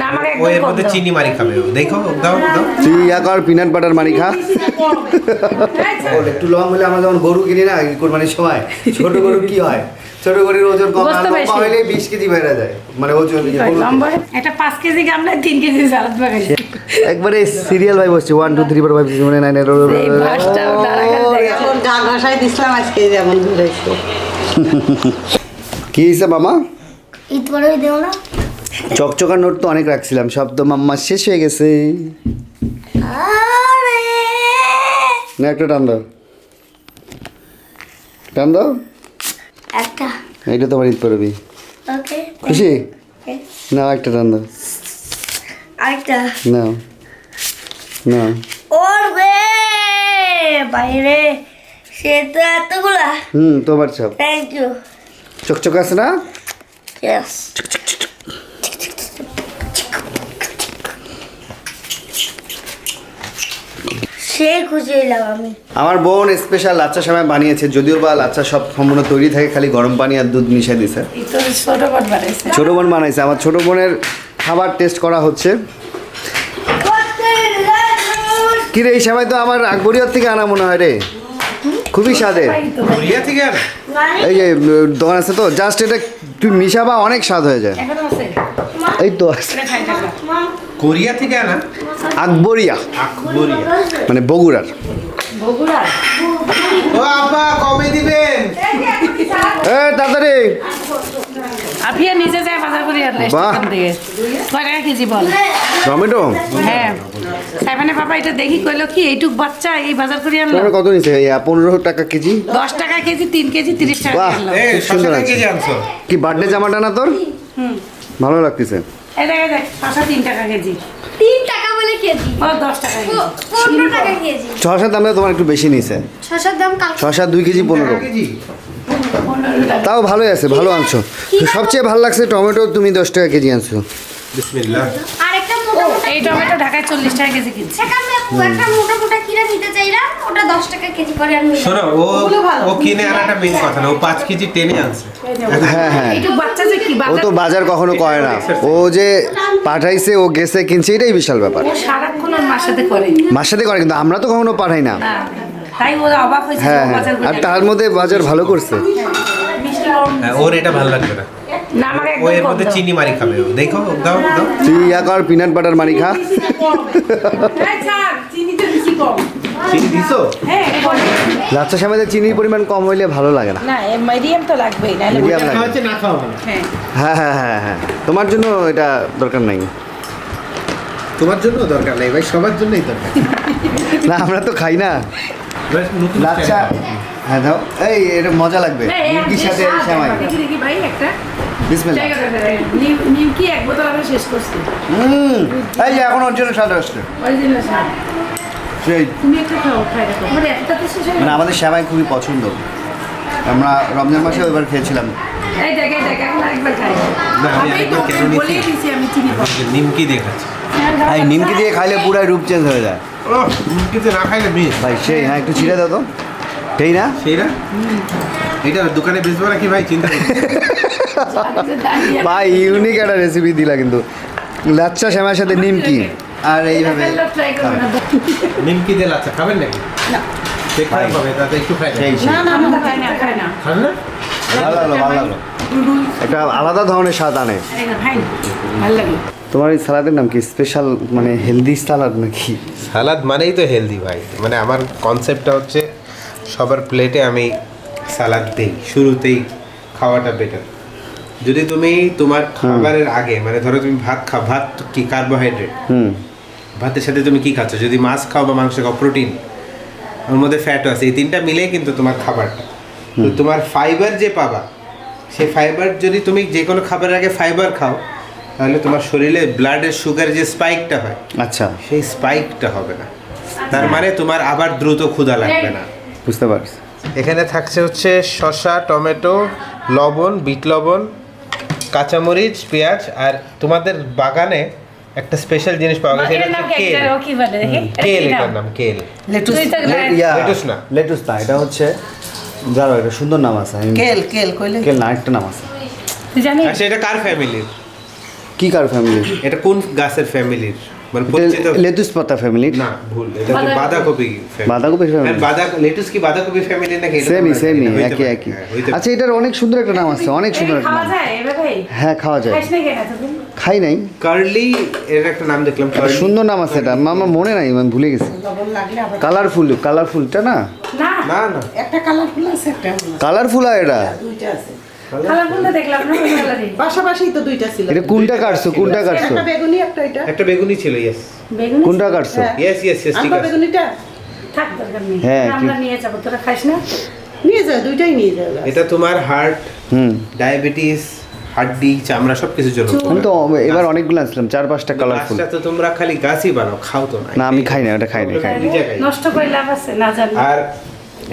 না আমাকে ও এর মধ্যে চিনি মারি খাবে দেখো দাও দাও। তুই ইয়া কর পিনাট বাটার মারি খা। একটু লং হলে আমরা যেমন গরু কিনি না কোরবানির সময় ছোট গরু কি হয়? ছোট গরুর ওজন কম গোস্ত আর লম্বা বেশি। হলে বিশ কেজি বেড়ে যায়। মানে ওজন গরুর। লম্বা একটা পাঁচ কেজি গামলা তিন কেজি সালাদ বাগাইছে। একবারে সিরিয়াল ভাই বসছে। One two three four five six seven nine দিছিলাম আজকে যেমন কি হিসাব মামা ঈদ করে দেও না চকচকা নোট তো অনেক রাখছিলাম সব তো মাম্মা শেষ হয়ে গেছে। না একটা টান দাও। টান দাও। একটা। এইটা তোমার ঈদ পড়বি খুশি? না একটা টান দাও। আরেকটা। না না। ওর বাইরে। সে তো এতগুলা। হুম তোমার সব। থ্যাংক ইউ চকচকা আছে না? ইয়েস সে খুশি হইলাম আমি। আমার বোন স্পেশাল লাচ্চা সময় বানিয়েছে যদিও বা লাচ্চা সব সম্পূর্ণ তৈরি থাকে খালি গরম পানি আর দুধ মিশিয়ে দিছে। ছোট বট বানাইছে। ছোট বোন বানাইছে। আমার ছোট বোনের খাবার টেস্ট করা হচ্ছে। কি রে এই সময় তো আমার আকবরিয়র থেকে আনা মনে হয় রে। খুবই স্বাদের। এই যে দোকান আছে তো জাস্ট এটা তুই মিশাবা অনেক স্বাদ হয়ে যায়। এই তো আছে। কোরিয়া থেকে আনা? আকবরিয়া। আকবরিয়া। মানে বগুড়ার। বগুড়া ও আপা কমে দিবেন। এ তাড়াতাড়ি। আপিয়া নিজে যায় বাজার করে আনলে বাহ। স্টেশন কয় টাকা কেজি বল। টমেটো? হ্যাঁ। বাবা এটা দেখি কইলো কি এইটুক বাচ্চা এই বাজার করে আনলো? টমেটো কত এই পনেরো টাকা কেজি? দশ টাকা কেজি তিন কেজি তিরিশ টাকা বাহ। সুন্দর আছে। কি বার্থডে জামাটা না তোর? ভালো লাগতেছে। এই দেখ দেখ ছশো তিন টাকা কেজি। তিন টাকা বলে কেজি? ও দশ টাকা কেজি। পনেরো টাকা কেজি। ছশার দামে তোমার একটু বেশি নিছে ছশোর দাম দুই কেজি পনেরো। তাও ভালোই আছে ভালো আনছো। সবচেয়ে ভালো লাগছে টমেটো তুমি দশ টাকা কেজি আনছো। বিসমিল্লাহ। আরেকটা মোটা মোটা এই টমেটো ঢাকায় চল্লিশ টাকা কেজি কিনছে। একটা মোটা মোটা কিনে নিতে চাইলাম ওটা দশ টাকা কেজি করে আমি শোনো ও ও কিনে আনাটা মেন কথা না ও পাঁচ কেজি টেনে আনছে। হ্যাঁ হ্যাঁ। এইটুক বাচ্চা যে কি ও তো বাজার কখনো করে না। ও যে পাঠাইছে ও গেছে কিনছে এটাই বিশাল ব্যাপার। ও সারাক্ষণ ওর মার সাথে করে। মার সাথে করে কিন্তু আমরা তো কখনো পাঠাই না। তাই ও অবাক হয়েছে হ্যাঁ হ্যাঁ। বাজার আর তার মধ্যে বাজার ভালো করছে। হ্যাঁ, ওর এটা ভালো লাগবে না। না আমাকে একদম কম মধ্যে চিনি মারি খাবে দেখো দাও দাও। তুই পিনাট বাটার মারি খা। এই ছাড়, বেশি কম। চিনি দিছো? হ্যাঁ, লাচ্চা চিনির পরিমাণ কম হইলে ভালো লাগে না। না মিডিয়াম তো লাগবেই নাহলে Medium লাগে। না খাওয়া হ্যাঁ। হ্যাঁ হ্যাঁ হ্যাঁ হ্যাঁ তোমার জন্য এটা দরকার নাই। তোমার জন্য দরকার নেই ভাই সবার জন্যই দরকার। না আমরা তো খাই না। নতুন লাচ্চা হ্যাঁ দাও। এই এটা মজা লাগবে। মুরগির সাথে শ্যামাই। ভাই একটা। বিসমিল্লাহ। জায়গা নিম- নিমকি এক বোতল আমরা শেষ করছি। হুম এই যে এখন ওর স্বাদ আসছে। সেই। তুমি একটা খাও খাই মানে হয়ে মানে। আমাদের শ্যামাই খুবই পছন্দ। আমরা রমজান মাসে এবার খেয়েছিলাম। এই দেখ এই দেখ এখন আরেকবার খাই। আমি আমি কেন নিচ্ছি? আমি চিনি কম নিমকি দেখাচ্ছি এই নিমকি দিয়ে খাইলে পুরাই রূপ চেঞ্জ হয়ে যায়। নিমকিতে না খাইলে ভাই সেই হ্যাঁ একটু ছিঁড়ে দাও তো। সেই না? সেই না? এটা দোকানে বেচবো নাকি ভাই? চিন্তা ভাই ইউনিক একটা রেসিপি দিলা কিন্তু। লাচ্চা শ্যামার সাথে নিমকি আর এইভাবে নিমকি দিয়ে লাচ্চা খাবেন নাকি? একটু আলাদা ধরনের স্বাদ আনে। তোমার এই সালাদের নাম কি? স্পেশাল মানে হেলদি সালাদ নাকি? সালাদ মানেই তো হেলদি ভাই। মানে আমার কনসেপ্টটা হচ্ছে সবার প্লেটে আমি সালাদ দিই। শুরুতেই খাওয়াটা বেটার যদি তুমি তোমার খাবারের আগে মানে ধরো তুমি ভাত খাও ভাত তো কি কার্বোহাইড্রেট হুম। ভাতের সাথে তুমি কি খাচ্ছ? যদি মাছ খাও বা মাংস খাও প্রোটিন ওর মধ্যে ফ্যাটও আছে। এই তিনটা মিলেই কিন্তু তোমার খাবারটা। তো তোমার ফাইবার যে পাবা সেই ফাইবার যদি তুমি যে কোনো খাবারের আগে ফাইবার খাও তাহলে তোমার শরীরে ব্লাডের সুগার যে স্পাইকটা হয় আচ্ছা। সেই স্পাইকটা হবে না। তার মানে তোমার আবার দ্রুত ক্ষুধা লাগবে না। বুঝতে পারছি। এখানে থাকছে হচ্ছে শসা টমেটো লবণ বিট লবণ কাঁচামরিচ পেঁয়াজ আর তোমাদের বাগানে একটা স্পেশাল জিনিস পাওয়া গেছে এটা হচ্ছে কি কেল। কি বলে? দেখি কেল নাম? এটার নাম? কেল। লেটুস ইয়া, লেটুস না। লেটুস না এটা হচ্ছে যার এটা সুন্দর নাম আছে কেল কেল কইলে কেল না একটা নাম আছে। জানি আচ্ছা এটা কার ফ্যামিলির কি কার ফ্যামিলির এটা কোন গাছের ফ্যামিলির মানে পরিচিত পাতা ফ্যামিলি না ভুল এটা হচ্ছে বাঁধাকপি। family। বাঁধাকপি family? হ্যাঁ, বাঁধা লেটুস কি বাঁধাকপি ফ্যামিলি নাকি? সেমই সেমই একই একই। হ্যাঁ, আচ্ছা এটার অনেক সুন্দর একটা নাম আছে অনেক সুন্দর একটা নাম। হ্যাঁ খাওয়া যায়? খাই নাই। কার্লি এর একটা নাম দেখলাম সুন্দর নাম আছে এটা। আমার মনে নাই আমি ভুলে গেছি। কালারফুল কালারফুলটা না? না। না না। একটা কালারফুল আছে একটা কালারফুল আর এটা? দুইটা আছে। দেখলাম না পাশাপাশি তো দুইটা ছিল। এটা কোনটা কাটছো? কোনটা কাটছো? একটা বেগুনি একটা এটা। একটা বেগুনি ছিল ইয়েস বেগুনি কোনটা কাটছো? হ্যাঁ। ইয়েস ইয়েস ইয়েস ঠিক আছে। বেগুনিটা। থাক দরকার নেই। হ্যাঁ, আমরা নিয়ে যাব তোরা খাইস না? নিয়ে যাও দুইটাই নিয়ে যাও এটা তোমার হার্ট হুম। ডায়াবেটিস হাড্ডি চামড়া সব কিছুর জন্য আমি তো এবার অনেকগুলো আসলাম চার পাঁচটা কালারফুল তো তোমরা খালি গাছই বানাও খাও তো না। না আমি খাই না ওটা খাই না খাই না। খাই। নষ্ট করে লাভ আছে না জানি। আর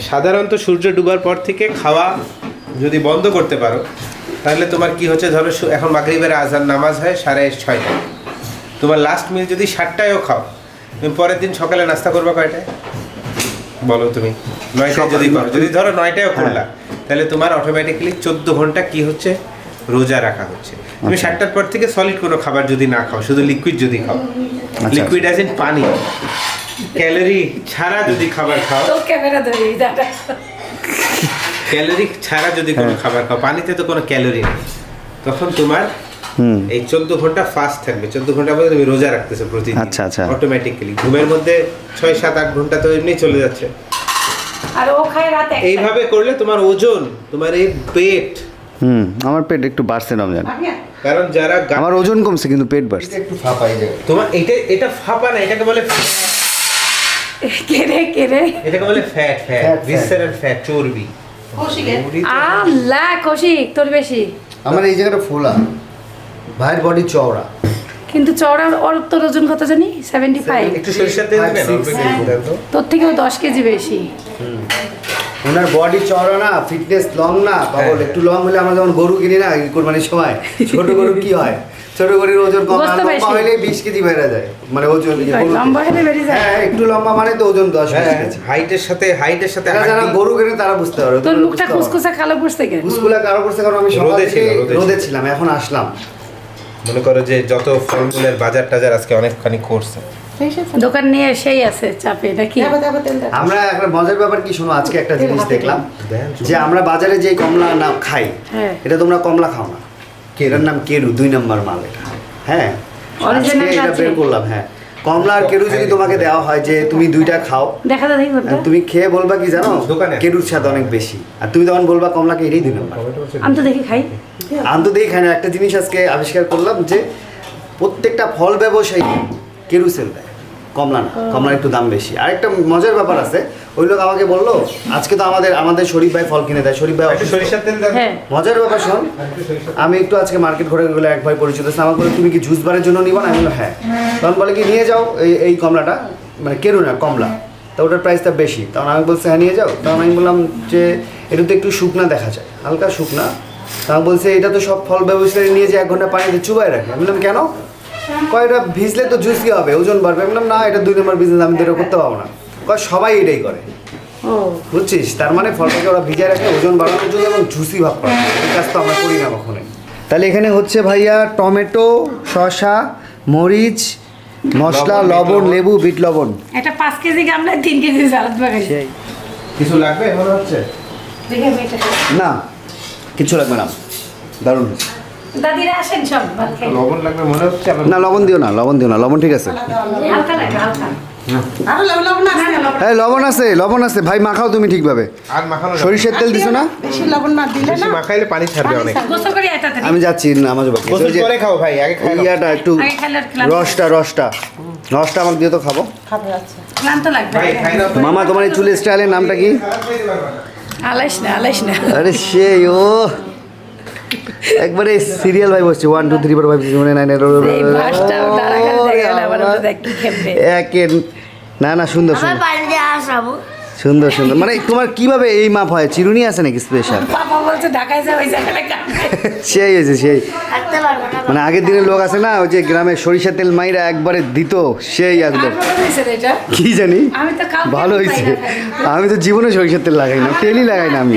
সাধারণত সূর্য ডুবার পর থেকে খাওয়া যদি বন্ধ করতে পারো তাহলে তোমার কি হচ্ছে ধরো এখন মাগরিবের আজান নামাজ হয় সাড়ে ছয়টা তোমার লাস্ট মিল যদি সাতটায়ও খাও তুমি পরের দিন সকালে নাস্তা করবে কয়টায়? বলো তুমি। নয়টায় যদি করো যদি ধরো নয়টায়ও করলা তাহলে তোমার অটোমেটিক্যালি চোদ্দ ঘণ্টা কি হচ্ছে? রোজা রাখা হচ্ছে। তুমি সাতটার পর থেকে সলিড কোনো খাবার যদি না খাও শুধু লিকুইড যদি খাও। লিকুইড অ্যাজ ইন পানি। ক্যালোরি ছাড়া যদি খাবার খাও ক্যামেরা ধরি দাদা ক্যালোরি ছাড়া যদি কোনো হ্যাঁ। খাবার খাও পানিতে তো কোনো ক্যালোরি নেই। তখন তোমার হুম। এই চোদ্দ ঘণ্টা ফাস্ট থাকবে। চোদ্দ ঘণ্টা পরে তুমি রোজা রাখতেছো প্রতিদিন। আচ্ছা, আচ্ছা। অটোমেটিক্যালি ঘুমের মধ্যে ছয় সাত আট ঘণ্টা তো এমনি চলে যাচ্ছে। আর ও খায় রাত এইভাবে করলে তোমার ওজন তোমার এই পেট। হুম আমার পেট একটু বাড়ছে রমজান ভাবিয়া। কারণ যারা আমার ওজন কমছে কিন্তু পেট বাড়ছে। একটু ফাঁপাই যায় তোমার এটা এটা ফাঁপা না এটাকে বলে কেড়ে কেড়ে এটাকে বলে fat fat Fat, fat. Visceral fat চর্বি। আল্লাহ কৌশিক তোর বেশি। আমার এই জায়গাটা ফোলা। ভাইয়ের বডি চওড়া। কিন্তু চওড়া ওর তোর ওজন কত জানি? সেভেন্টি ফাইভ একটু সরিষার তেল। তোর থেকেও দশ কেজি বেশি। ওনার বডি চওড়া না ফিটনেস লং না পাগল একটু লং হলে আমরা যেমন গরু কিনি না কোরবানির সময় ছোট গরু কি হয়? ছোট গরুর ওজন কম লম্বা হলে বিশ। কেজি বেড়ে যায় মানে ওজন লম্বা হলে বেড়ে যায়? হ্যাঁ একটু লম্বা মানে তো ওজন দশ হ্যাঁ কেজি। হাইটের সাথে হাইটের সাথে যারা গরু কিনে তারা বুঝতে পারবে। তোর মুখটা। খুসখুসা কালো পড়ছে কেন? স্কুলে কারও করছে কারণ আমি সকাল রোদে থেকে ছিল, রোদে রোদে ছিলাম এখন আসলাম। মনে করো যে যত ফলমূলের বাজার টাজার আজকে অনেকখানি করছে দোকান নিয়ে সেই আছে চাপে নাকি? আমরা একটা মজার ব্যাপার কি শোনো আজকে একটা জিনিস দেখলাম যে আমরা বাজারে যে কমলা না খাই হ্যাঁ। এটা তোমরা কমলা খাও না। এটার নাম কেরু দুই নম্বর মাল এটা। হ্যাঁ? এটা বের করলাম হ্যাঁ। কমলা আর কেরু যদি তোমাকে দেওয়া হয় যে তুমি দুইটা খাও দেখা তুমি খেয়ে বলবা কি জানো দোকানে? কেরুর স্বাদ অনেক বেশি। আর তুমি তখন বলবা কমলাকে এটাই দুই নম্বর। আমি তো দেখি খাই। আমি তো দেখি খাই না। একটা জিনিস আজকে আবিষ্কার করলাম যে প্রত্যেকটা ফল ব্যবসায়ী কেরু সেল দেয়। কমলা না কমলার একটু দাম বেশি। আর একটা মজার ব্যাপার আছে ওই লোক আমাকে বলল আজকে তো আমাদের আমাদের শরীফ ভাই ফল কিনে দেয় শরীফ ভাই সরিষার তেল হ্যাঁ। মজার ব্যাপার শোন আমি একটু আজকে মার্কেট ঘুরে গেলে এক ভাই পরিচিত আছে আমাকে বলে তুমি কি জুস বারের জন্য নিবা না? আমি বললাম হ্যাঁ। তখন বলে কি নিয়ে যাও এই এই কমলাটা মানে কেরু না কমলা। তো ওটার প্রাইসটা বেশি। তখন আমি বলছি হ্যাঁ নিয়ে যাও। তখন আমি বললাম যে এটা তো একটু শুকনা দেখা যায় হালকা শুকনা। তখন বলছে এটা তো সব ফল ব্যবসায়ী নিয়ে যে এক ঘণ্টা পানিতে চুবাই রাখে। আমি বললাম কেন? কয় এটা ভিজলে তো জুসি হবে ওজন বাড়বে। আমি বললাম না এটা দুই নম্বর বিজনেস আমি তো এটা করতে পারব না। কয় সবাই এটাই করে। বুঝছিস? তার মানে ফলটাকে ওরা ভিজায় রাখে ওজন বাড়ানোর জন্য এবং জুসি ভাব করা। এই কাজ তো আমরা করি না কখনোই। তাহলে এখানে হচ্ছে ভাইয়া টমেটো শসা মরিচ মশলা লবণ। লেবু বিট লবণ। একটা পাঁচ কেজি গামলায় তিন কেজি সালাদ বাগাই কিছু লাগবে মনে হচ্ছে? দেখে এটা না কিছু লাগবে না। দারুণ দাদিরা আসেন সব লবণ লাগবে মনে হচ্ছে না লবণ দিও না লবণ দিও না লবণ ঠিক আছে। হালকা লাগে হালকা আরও লবণ লবণ আছে হ্যাঁ লবণ আছে লবণ আছে। ভাই মাখাও তুমি ঠিকভাবে। সরিষার তেল দিছো না? বেশি লবণ না দিলে না? মাখাইলে পানি ছাড়বে অনেক। আমি যাচ্ছি নামাজ বাকি খাও ভাই আগে খাই ইয়াটা একটু রসটা রসটা। রসটা আমাকে দিয়ে তো খাব? খাবে আচ্ছা। ক্লান্ত লাগবে। মামা তোমার এই চুলের স্টাইলের নামটা কি? আলাইস না আলাইস না। আরে সেই ও। একবারে সিরিয়াল ভাই বসছে one two three four five six seven nine একে না না সুন্দর সুন্দর। সুন্দর সুন্দর। মানে তোমার কীভাবে এই মাপ হয়? চিরুনি আছে নাকি স্পেশাল পাপা বলছে ঢাকায় যাও ওই জায়গাটা সেই হয়েছে সেই। মানে আগের দিনের লোক আছে না ওই যে গ্রামে সরিষা তেল মাইরা একবারে দিত সেই একদম কি জানি? ভালো হয়েছে। আমি তো জীবনে সরিষার তেল লাগাই না তেলই লাগাই না আমি।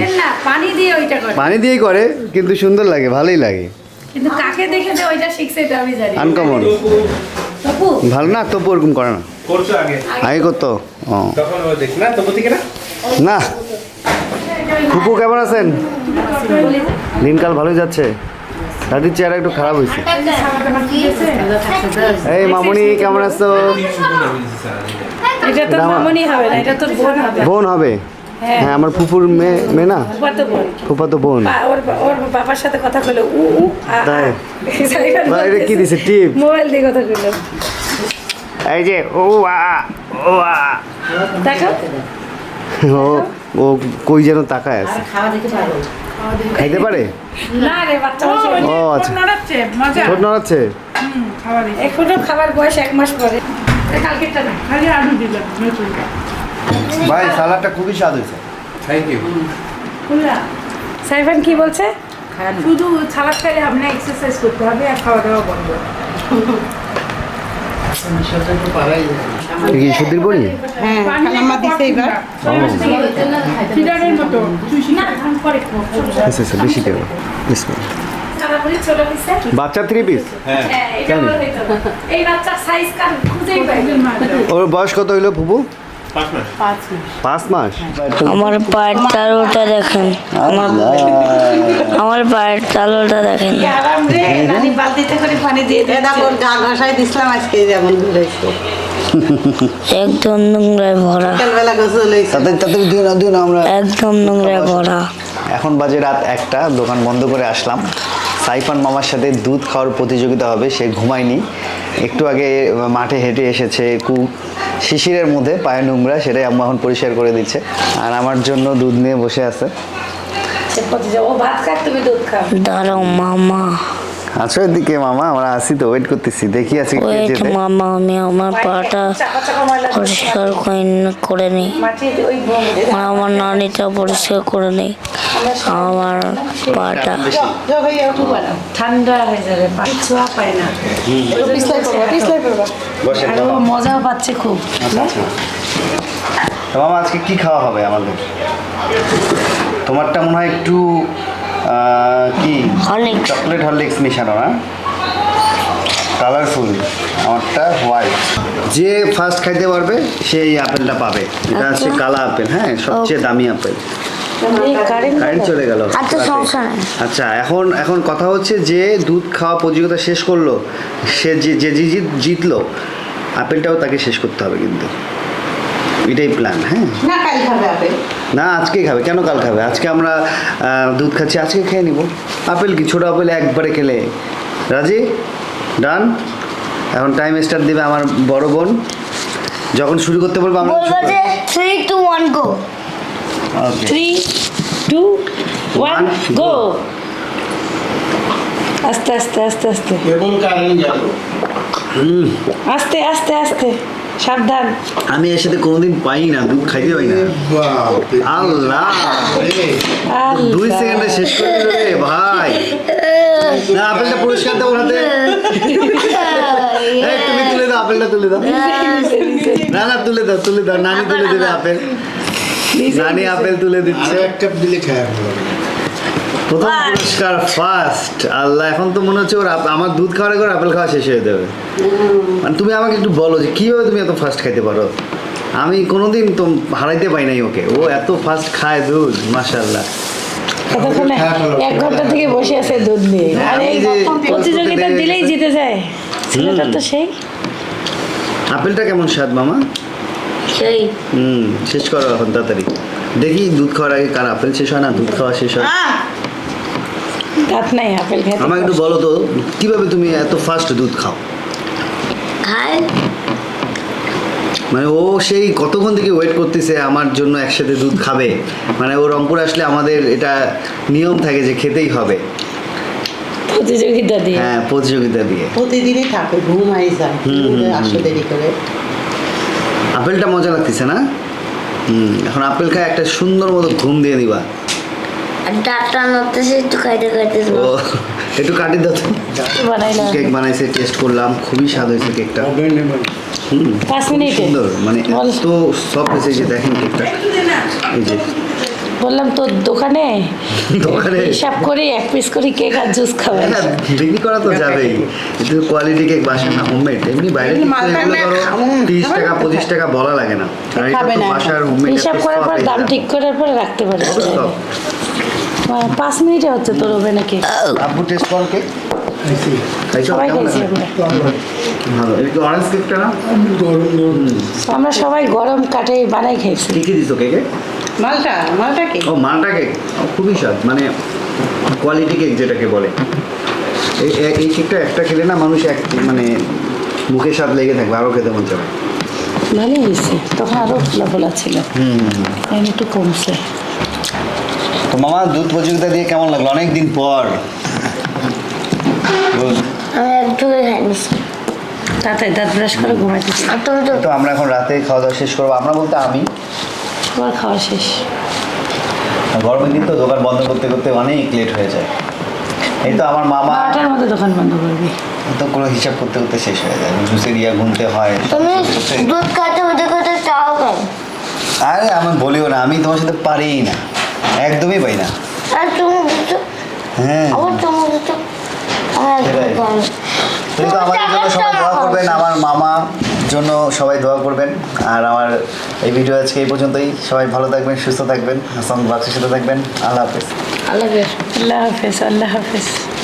পানি দিয়ে ওইটা করে। পানি দিয়েই করে কিন্তু সুন্দর লাগে ভালোই লাগে। কিন্তু কাকে দেখে যে ওইটা শিখছে এটা আমি জানি আনকমন ভালো না তবু ওরকম করে না। করছ আগে? আগে করতো ও। তখন ও দেখ না? তবু থেকে না? না। ফুপু কেমন আছেন? দিনকাল ভালোই যাচ্ছে। দাদির চেহারা একটু খারাপ হয়েছে। এই মামুনি কেমন আছো? এটা তো হবে না এটা তো বোন হবে। বোন হবে? হ্যাঁ। হ্যাঁ আমার ফুপুর মেয়ে মেয়ে না? ফুপা তো বোন। ওর বাবার সাথে কথা কইলো উ উ? এটা কি দিছে, টিপ? মোবাইল দিয়ে কথা কইলো এই যে ও আ ও আ দেখো। ও ও কই যেন তাকায় আছে। খাইতে পারে? না রে বাচ্চা ও আচ্ছা। নড়াচ্ছে মজা। ঠোঁট নড়াচ্ছে? এখনও খাবার বয়স এক মাস পরে। এ না খালি আলু দিলাম ভাই সালাডটা খুবই স্বাদ হয়েছে। থ্যাংক ইউ খুললা সাইফান কি বলছে? শুধু সালাদ খাইলে না এক্সারসাইজ করতে হবে আর খাওয়া দাওয়া বন্ধ। কি হ্যাঁ দিছে এবার। আচ্ছা আচ্ছা বেশি দেবো? বাচ্চা থ্রি পিস হ্যাঁ। হ্যাঁ, না। ওর বয়স কত হইল ফুপু? পাঁচ মাস। পাঁচ মাস। আমার পায়ের তালুটা দেখেন। আমার আমার পায়ের তালুটা দেখেন। কি আরাম রে, নানি বালতিতে করে পানি দিয়ে এ দেখো ওর গা ঘষাই দিছিলাম আজকে যেমন ঘুরেছে। একদম নোংরায় ভরা। সকালবেলা গোসল হয়েছে তাতে তাতে দিও না দিও না আমরা। একদম নোংরায় ভরা। এখন বাজে রাত একটা দোকান বন্ধ করে আসলাম। সাইফান মামার সাথে দুধ খাওয়ার প্রতিযোগিতা হবে সে ঘুমায়নি। একটু আগে মাঠে হেঁটে এসেছে কু শিশিরের মধ্যে পায়ে নোংরা সেটাই আম্মা এখন পরিষ্কার করে দিচ্ছে। আর আমার জন্য দুধ নিয়ে বসে আছে। সে ও ভাত খাক তুমি দুধ খাও। দাঁড়াও মামা। আছো এদিকে মামা আমরা আসি তো ওয়েট করতেছি দেখি কে ওয়েট যেতে মামা আমি আমার পাটা পরিষ্কার করে নি- নিই আমার নানিটা পরিষ্কার করে নিই আমার পাটা। ঠান্ডা হয়ে যাবে ছোঁয়া পায় না। পিছলাই পড়বা পিছলাই পড়বা বসে আর পাচ্ছে খুব। মামা আজকে কি খাওয়া হবে আমাদের? তোমারটা মনে হয় একটু কি। চকলেট হরলিক্স মিশানো না কালারফুল আমারটা হোয়াইট যে ফার্স্ট খাইতে পারবে সেই আপেলটা পাবে। এটা হচ্ছে আচ্ছা। কালা আপেল হ্যাঁ? সবচেয়ে দামি আপেল। কারেন্ট চলে গেল। আচ্ছা আচ্ছা এখন এখন কথা হচ্ছে যে দুধ খাওয়া প্রতিযোগিতা শেষ করল সে যে যে যে জিতলো আপেলটাও তাকে শেষ করতে হবে কিন্তু। এটাই প্ল্যান হ্যাঁ? না কাল খাবে। আজকেই খাবে কেন কাল খাবে? আজকে আমরা দুধ খাচ্ছি আজকে খেয়ে নিব। আপেল কি? ছোটো আপেল একবারে খেলে। রাজি? ডান? এখন টাইম স্টার্ট দেবে আমার বড় বোন। যখন শুরু করতে বলব আমরা বলব যে three two one go okay three two one go আস্তে আস্তে আস্তে আস্তে। আস্তে আস্তে আস্তে। সাবধান। আমি এর সাথে কোনোদিন পাই না দুধ খাইতে পাই না। আল্লাহ। দুই সেকেন্ডে শেষ করে দিল রে ভাই। না আপেলটা পুরস্কার দেবো হাতে। তুমি তুলে দাও আপেলটা তুলে দাও। না না তুলে দাও তুলে দাও। নানি তুলে দেবে আপেল। নানি আপেল তুলে দিচ্ছে। প্রথম পুরস্কার ফার্স্ট আল্লাহ এখন তো মনে হচ্ছে ওর আমার দুধ খাওয়ার ওর আপেল খাওয়া শেষ হয়ে যাবে। মানে তুমি আমাকে একটু বলো যে কীভাবে তুমি এত ফার্স্ট খাইতে পারো? আমি কোনোদিন তো হারাইতে পাই নাই ওকে। ও এত ফার্স্ট খায় দুধ মাশাল্লাহ এক ঘণ্টা থেকে বসে আছে দুধ নিয়ে। আর এই আমি যে প্রতিযোগিতা দিলেই জিতে যায়। ছেলেটা তো সেই। আপেলটা কেমন স্বাদ মামা? সেই। হুম শেষ করো এখন তাড়াতাড়ি। দেখি দুধ খাওয়ার আগে কার আপেল শেষ হয় না দুধ খাওয়া শেষ হয়। দাঁত নাই আপেল খেতে আমাকে একটু বলো তো কীভাবে তুমি এত ফাস্ট দুধ খাও? খায় মানে ও সেই কতক্ষণ থেকে ওয়েট করতেছে আমার জন্য একসাথে দুধ খাবে? মানে ও রংপুর আসলে আমাদের এটা নিয়ম থাকে যে খেতেই হবে। প্রতিযোগিতা দিয়ে। হ্যাঁ প্রতিযোগিতা দিয়ে। প্রতিদিনই থাকে ঘুম আই যায় আসো দেরি করে। আপেলটা মজা লাগতেছে না? হুম এখন আপেল খায় একটা সুন্দর মতো ঘুম দিয়ে দিবা ডাক্তার নড়তেছে একটু খাইতে খাইতে ও একটু কাটি দাও বানাইলাম। কেক বানাইছে টেস্ট করলাম খুবই স্বাদ হয়েছে কেকটা। পাঁচ খুব মিনিটে। সুন্দর মানে। এত সফট হয়েছে যে দেখেন কেকটা। এই যে। বললাম তোর দোকানে দোকানে? হিসাব করে এক পিস করে কেক আর জুস খাওয়াই হ্যাঁ, বিক্রি করা তো যাবেই। কিন্তু কোয়ালিটি কেক বাসায় না হোমমেড এমনি বাইরে ধরো তিরিশ টাকা না। পঁচিশ টাকা বলা লাগে না। আর এটা খাবে তো না। বাসার হোমমেড হিসাব করার পর দাম ঠিক করার পরে রাখতে পারে। হ্যাঁ, পাঁচ মিনিটে হচ্ছে তোর টেস্ট করো লাগে? আমরা। ভালো। কি সবাই গরম কাটে বানাই খাইছি কি কি দিছো কেকে মালটা মালটা কি? ও মালটা কেক ও, খুবই স্বাদ মানে কোয়ালিটি কেক যেটাকে বলে। এই কেকটা একটা খেলে না মানুষ এক মানে মুখে স্বাদ লেগে থাকবে আরও খেতে মন চাবে। ভালোই হয়েছে তখন আরও ফোলা ফোলা ছিল এখন একটু কমছে। তো মামা দুধ প্রতিযোগিতা দিয়ে কেমন লাগল? অনেক দিন পর আমি তাড়াতাড়ি দাঁত ব্রাশ করে ঘুমাইতেছি তো তো আমরা এখন রাতে খাওয়া দাওয়া শেষ করব। আমরা বলতে আমি। তোমার খাওয়া শেষ। আর গরমের দোকান বন্ধ করতে করতে অনেক লেট হয়ে যায়। এই তো আমার মামা বারোটার মধ্যে দোকান বন্ধ করবি। তো কোনো হিসাব করতে করতে শেষ হয়ে যায়। জুসের ইয়া গুনতে হয়। তুমি দুধ খাতে বুঝে খাতে চাও খাই আরে আমি বলিও না। আমি তোমার সাথে পারিই না। একদমই পাই না। আর হ্যাঁ। তুমি। কিন্তু আমাদের জন্য সবাই দোয়া করবেন আমার মামা জন্য সবাই দোয়া করবেন। আর আমার এই ভিডিও আজকে এই পর্যন্তই। সবাই ভালো থাকবেন সুস্থ থাকবেন। হাসান বাক্সের সাথে থাকবেন। আল্লাহ হাফেজ আল্লাহ হাফেজ। আল্লাহ হাফেজ। আল্লাহ হাফেজ।